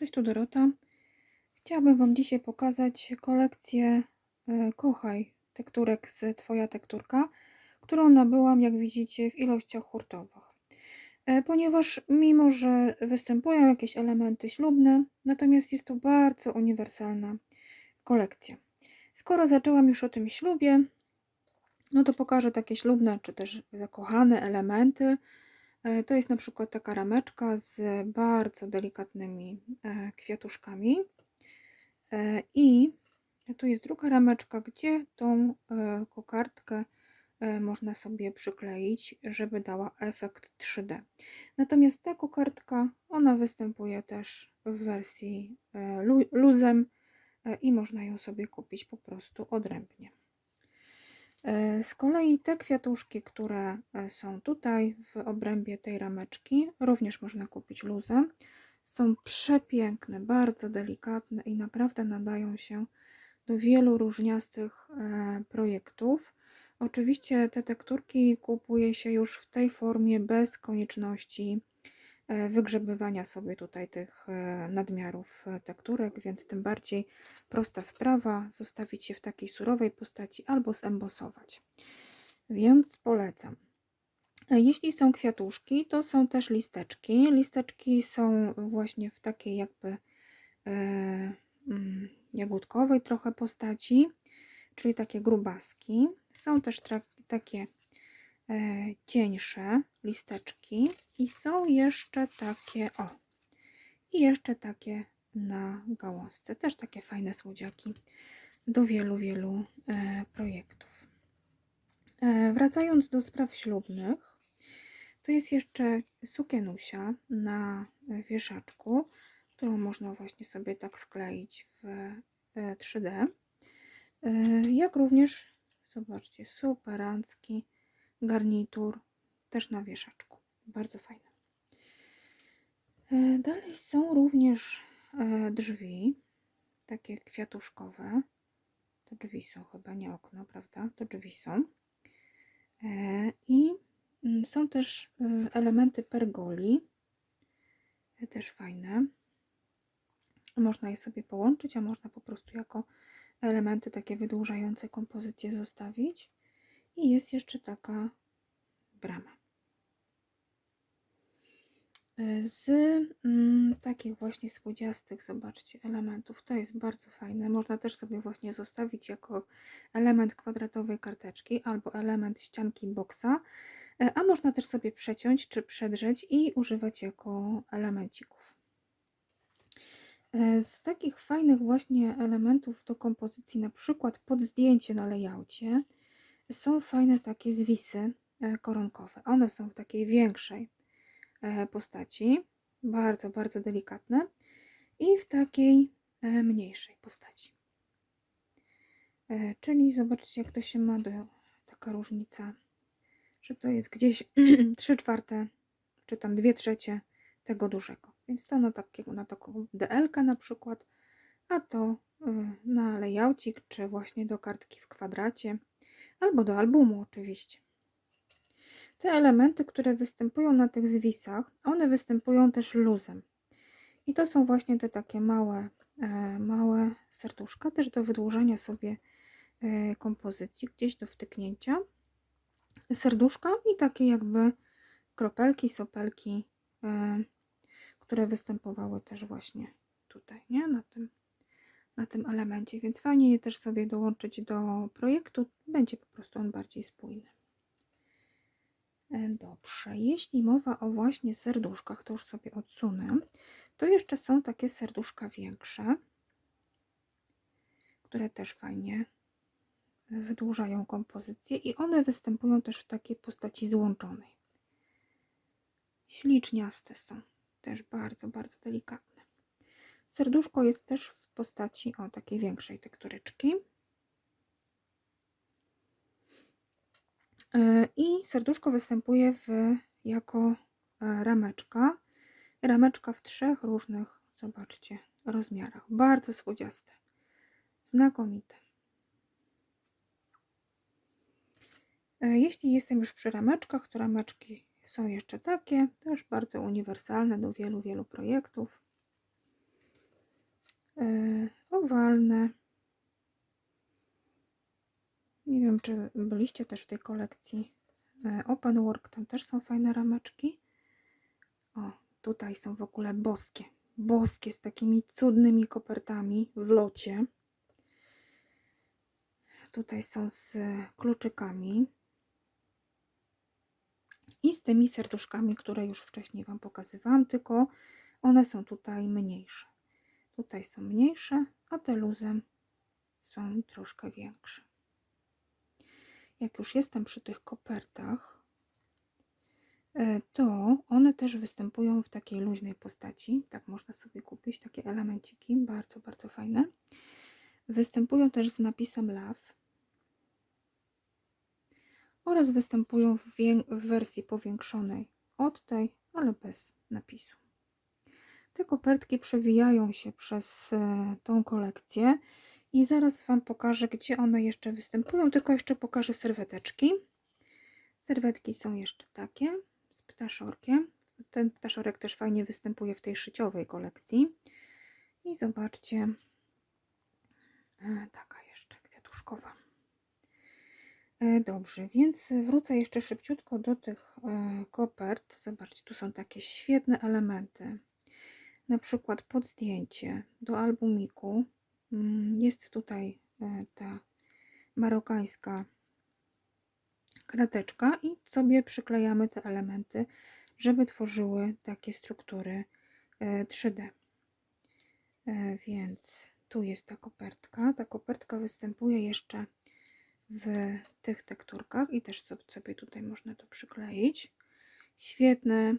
Cześć, tu Dorota. Chciałabym Wam dzisiaj pokazać kolekcję e, Kochaj tekturek z Twoja tekturka, którą nabyłam, jak widzicie, w ilościach hurtowych. E, Ponieważ mimo, że występują jakieś elementy ślubne, natomiast jest to bardzo uniwersalna kolekcja. Skoro zaczęłam już o tym ślubie, no to pokażę takie ślubne, czy też zakochane elementy, To jest na przykład taka rameczka z bardzo delikatnymi e, kwiatuszkami. E, I tu jest druga rameczka, gdzie tą e, kokardkę e, można sobie przykleić, żeby dała efekt 3D. Natomiast ta kokardka, ona występuje też w wersji e, lu- luzem e, i można ją sobie kupić po prostu odrębnie. E, Z kolei te kwiatuszki, które e, są tutaj w obrębie tej rameczki, również można kupić luzem. Są przepiękne, bardzo delikatne i naprawdę nadają się do wielu różniastych e, projektów. Oczywiście te tekturki kupuje się już w tej formie bez konieczności wygrzebywania sobie tutaj tych e, nadmiarów e, tekturek, więc tym bardziej prosta sprawa, zostawić je w takiej surowej postaci albo zembosować. Więc polecam. E, Jeśli są kwiatuszki, to są też listeczki. Listeczki są właśnie w takiej jakby e, mm, jagódkowej trochę postaci, czyli takie grubaski. Są też takie e, cieńsze listeczki i są jeszcze takie, o, i jeszcze takie na gałązce. Też takie fajne słodziaki do wielu, wielu e, projektów. E, wracając do spraw ślubnych, to jest jeszcze sukienusia na wieszaczku, którą można właśnie sobie tak skleić w e, 3D. E, jak również, zobaczcie, superancki garnitur też na wieszaczku. Bardzo fajne. E, Dalej są również e, drzwi, takie kwiatuszkowe. To drzwi są chyba, nie okno, prawda? To drzwi są. E, I mm, są też elementy pergoli, też fajne. Można je sobie połączyć, a można po prostu jako elementy takie wydłużające kompozycję zostawić. I jest jeszcze taka brama. E, Z mm, takich właśnie słodziastych, zobaczcie, elementów, to jest bardzo fajne. Można też sobie właśnie zostawić jako element kwadratowej karteczki albo element ścianki boksa, e, a można też sobie przeciąć czy przedrzeć i używać jako elemencików. E, Z takich fajnych właśnie elementów do kompozycji, na przykład pod zdjęcie na layoutie, są fajne takie zwisy koronkowe. One są w takiej większej postaci, bardzo, bardzo delikatne i w takiej e, mniejszej postaci. E, Czyli zobaczcie, jak to się ma do taka różnica, że to jest gdzieś 3 czwarte, czy tam 2 trzecie tego dużego. Więc to na, takiego, na taką DL na przykład, a to na layoutik, czy właśnie do kartki w kwadracie, albo do albumu oczywiście. Te elementy, które występują na tych zwisach, one występują też luzem. I to są właśnie te takie małe, e, małe serduszka, też do wydłużania sobie e, kompozycji, gdzieś do wtyknięcia. Serduszka i takie jakby kropelki, sopelki, e, które występowały też właśnie tutaj, nie? Na tym, na tym elemencie, więc fajnie je też sobie dołączyć do projektu, będzie po prostu on bardziej spójny. E, Dobrze, jeśli mowa o właśnie serduszkach, to już sobie odsunę. To jeszcze są takie serduszka większe, które też fajnie wydłużają kompozycję i one występują też w takiej postaci złączonej. Śliczniaste są, też bardzo, bardzo delikatne. Serduszko jest też w postaci o takiej większej tektureczki. I serduszko występuje w, jako e, rameczka. Rameczka w trzech różnych, zobaczcie, rozmiarach. Bardzo słodziaste. Znakomite. E, Jeśli jestem już przy rameczkach, to rameczki są jeszcze takie, też bardzo uniwersalne do wielu, wielu projektów. e, owalne. Nie wiem, czy byliście też w tej kolekcji e, Open Work, tam też są fajne rameczki. O, tutaj są w ogóle boskie. Boskie z takimi cudnymi kopertami w locie. Tutaj są z kluczykami. I z tymi serduszkami, które już wcześniej Wam pokazywałam, tylko one są tutaj mniejsze. Tutaj są mniejsze, a te luzem są troszkę większe. Jak już jestem przy tych kopertach, e, to one też występują w takiej luźnej postaci. Tak można sobie kupić takie elemenciki, bardzo, bardzo fajne. Występują też z napisem Love oraz występują w, w wersji powiększonej od tej, ale bez napisu. Te kopertki przewijają się przez e, tą kolekcję i zaraz Wam pokażę, gdzie one jeszcze występują, tylko jeszcze pokażę serweteczki. Serwetki są jeszcze takie z ptaszorkiem. Ten ptaszorek też fajnie występuje w tej szyciowej kolekcji. I zobaczcie, e, taka jeszcze kwiatuszkowa. E, dobrze, więc wrócę jeszcze szybciutko do tych e, kopert. Zobaczcie, tu są takie świetne elementy. Na przykład pod zdjęcie do albumiku jest tutaj e, ta marokańska krateczka i sobie przyklejamy te elementy, żeby tworzyły takie struktury 3D. Więc tu jest ta kopertka. Ta kopertka występuje jeszcze w tych tekturkach i też sobie tutaj można to przykleić. Świetne,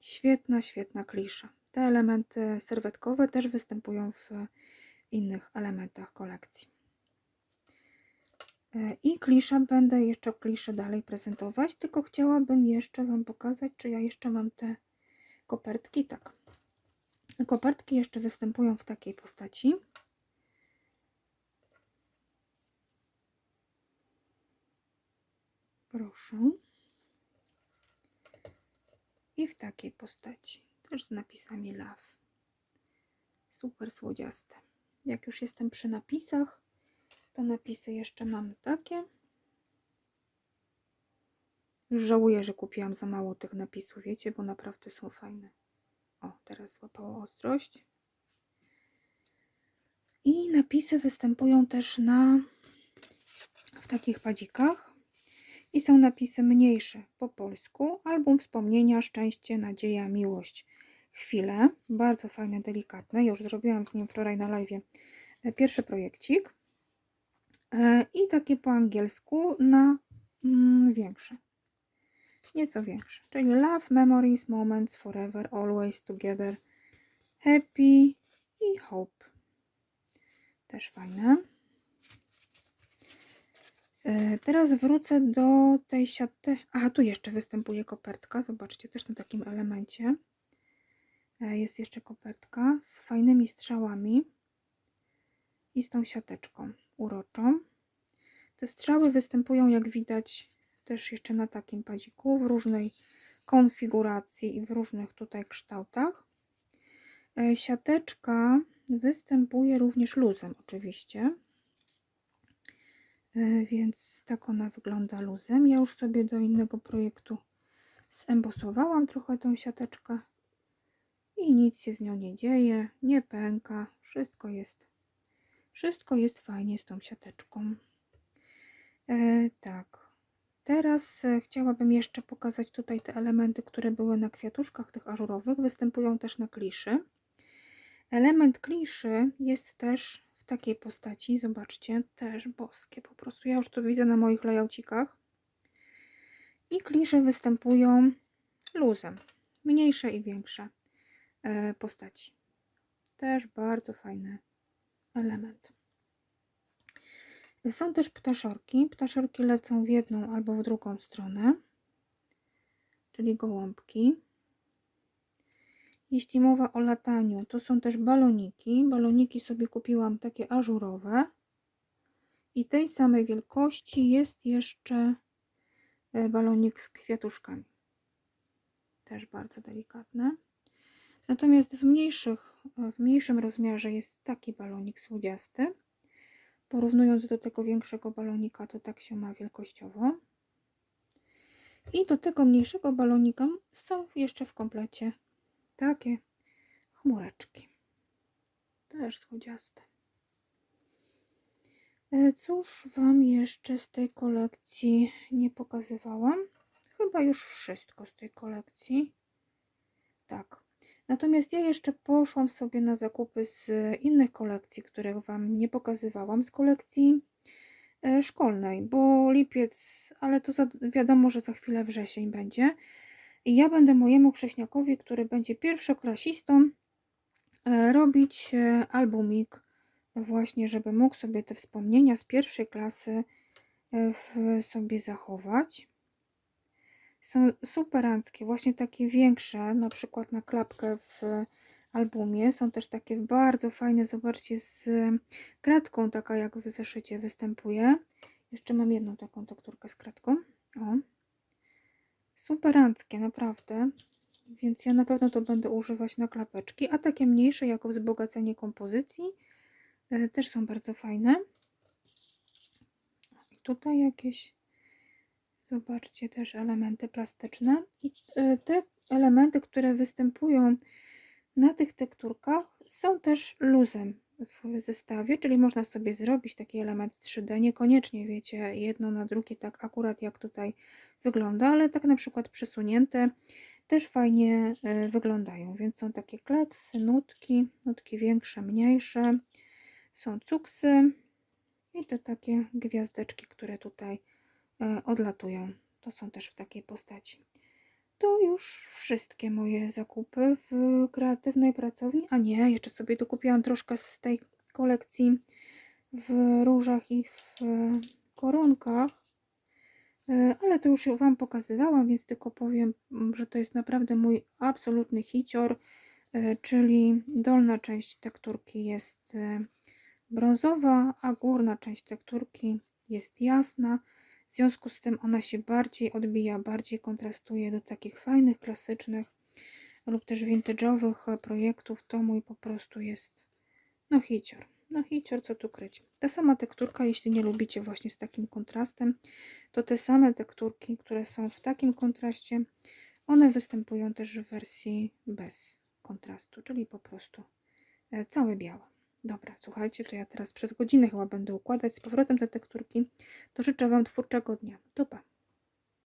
świetna, świetna klisza. Te elementy serwetkowe też występują w innych elementach kolekcji. E, I kliszę będę jeszcze kliszę dalej prezentować, tylko chciałabym jeszcze Wam pokazać, czy ja jeszcze mam te kopertki. Tak. Kopertki jeszcze występują w takiej postaci. Proszę. I w takiej postaci. Też z napisami love. Super słodziaste. Jak już jestem przy napisach, to napisy jeszcze mam takie. Już żałuję, że kupiłam za mało tych napisów, wiecie, bo naprawdę są fajne. O, teraz złapało ostrość. I napisy występują też na w takich padzikach i są napisy mniejsze po polsku. Album wspomnienia, szczęście, nadzieja, miłość. Chwile. Bardzo fajne, delikatne. Już zrobiłam z nim wczoraj na live e, pierwszy projekcik. E, I takie po angielsku na mm, większe. Nieco większe. Czyli Love, Memories, Moments, Forever, Always, Together, Happy i Hope. Też fajne. E, teraz wrócę do tej siaty. Aha, tu jeszcze występuje kopertka. Zobaczcie, też na takim elemencie. E, jest jeszcze kopertka z fajnymi strzałami i z tą siateczką uroczą. Te strzały występują, jak widać, też jeszcze na takim padziku w różnej konfiguracji i w różnych tutaj kształtach. E, siateczka występuje również luzem, oczywiście. E, więc tak ona wygląda luzem. Ja już sobie do innego projektu zembosowałam trochę tą siateczkę i nic się z nią nie dzieje, nie pęka, wszystko jest wszystko jest fajnie z tą siateczką. E, tak, teraz e, chciałabym jeszcze pokazać tutaj te elementy, które były na kwiatuszkach tych ażurowych, występują też na kliszy. Element kliszy jest też w takiej postaci, zobaczcie, też boskie po prostu. Ja już to widzę na moich layoutikach. I klisze występują luzem, mniejsze i większe postaci. Też bardzo fajny element. Są też ptaszorki. Ptaszorki lecą w jedną albo w drugą stronę, czyli gołąbki. Jeśli mowa o lataniu, to są też baloniki. Baloniki sobie kupiłam takie ażurowe. I tej samej wielkości jest jeszcze e, balonik z kwiatuszkami. Też bardzo delikatne. Natomiast w, mniejszych, w mniejszym rozmiarze jest taki balonik słodziasty. Porównując do tego większego balonika, to tak się ma wielkościowo. I do tego mniejszego balonika są jeszcze w komplecie takie chmureczki. Też słodziaste. E, Cóż Wam jeszcze z tej kolekcji nie pokazywałam? Chyba już wszystko z tej kolekcji. Tak. Natomiast ja jeszcze poszłam sobie na zakupy z innych kolekcji, których Wam nie pokazywałam, z kolekcji e, szkolnej, bo lipiec, ale to za, wiadomo, że za chwilę wrzesień będzie. I ja będę mojemu chrześniakowi, który będzie pierwszoklasistą, e, robić e, albumik właśnie, żeby mógł sobie te wspomnienia z pierwszej klasy w sobie zachować. Są superanckie, właśnie takie większe, na przykład na klapkę w albumie. Są też takie bardzo fajne, zobaczcie, z kratką, taka jak w zeszycie występuje. Jeszcze mam jedną taką tekturkę z kratką. O. Superanckie, naprawdę. Więc ja na pewno to będę używać na klapeczki, a takie mniejsze jako wzbogacenie kompozycji e, też są bardzo fajne. I tutaj jakieś, zobaczcie, też elementy plastyczne. I e, te elementy, które występują na tych tekturkach są też luzem w zestawie, czyli można sobie zrobić taki element 3D, niekoniecznie wiecie jedno na drugie tak akurat jak tutaj wygląda, ale tak na przykład przesunięte też fajnie e, wyglądają, więc są takie kleksy, nutki, nutki większe, mniejsze, są cuksy i te takie gwiazdeczki, które tutaj odlatują, to są też w takiej postaci. To już wszystkie moje zakupy w kreatywnej pracowni. A nie, jeszcze sobie dokupiłam troszkę z tej kolekcji w różach i w koronkach. E, Ale to już Wam pokazywałam, więc tylko powiem, że to jest naprawdę mój absolutny hicior, e, czyli dolna część tekturki jest e, brązowa, a górna część tekturki jest jasna. W związku z tym ona się bardziej odbija, bardziej kontrastuje do takich fajnych, klasycznych lub też vintage'owych projektów. To mój po prostu jest no hicior. No hicior, co tu kryć. Ta sama tekturka, jeśli nie lubicie właśnie z takim kontrastem, to te same tekturki, które są w takim kontraście, one występują też w wersji bez kontrastu, czyli po prostu e, całe białe. Dobra, słuchajcie, to ja teraz przez godzinę chyba będę układać z powrotem te tekturki. To życzę Wam twórczego dnia. To pa.